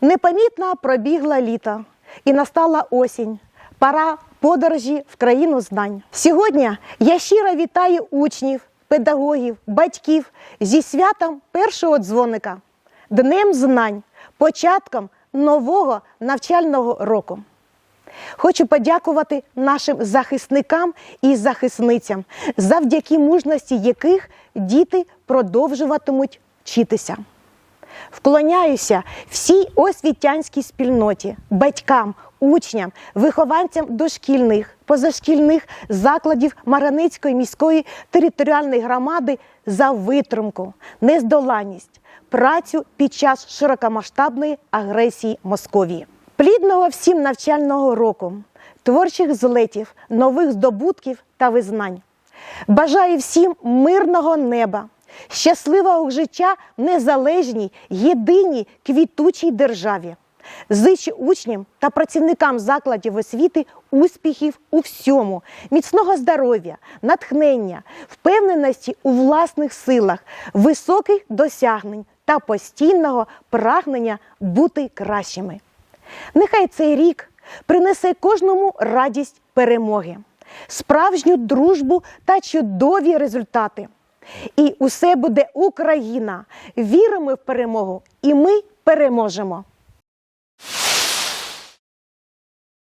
Непомітно пробігла літо і настала осінь. Пора подорожі в країну знань. Сьогодні я щиро вітаю учнів, педагогів, батьків зі святом першого дзвоника, Днем знань, початком нового навчального року. Хочу подякувати нашим захисникам і захисницям, завдяки мужності яких діти продовжуватимуть вчитися. Вклоняюся всій освітянській спільноті, батькам, учням, вихованцям дошкільних, позашкільних закладів Мараницької міської територіальної громади за витримку, нездоланність, працю під час широкомасштабної агресії Московії. Плідного всім навчального року, творчих злетів, нових здобутків та визнань. Бажаю всім мирного неба, щасливого життя в незалежній, єдиній квітучій державі. Зичу учням та працівникам закладів освіти успіхів у всьому, міцного здоров'я, натхнення, впевненості у власних силах, високих досягнень та постійного прагнення бути кращими. Нехай цей рік принесе кожному радість перемоги, справжню дружбу та чудові результати. І усе буде Україна. Віримо в перемогу, і ми переможемо.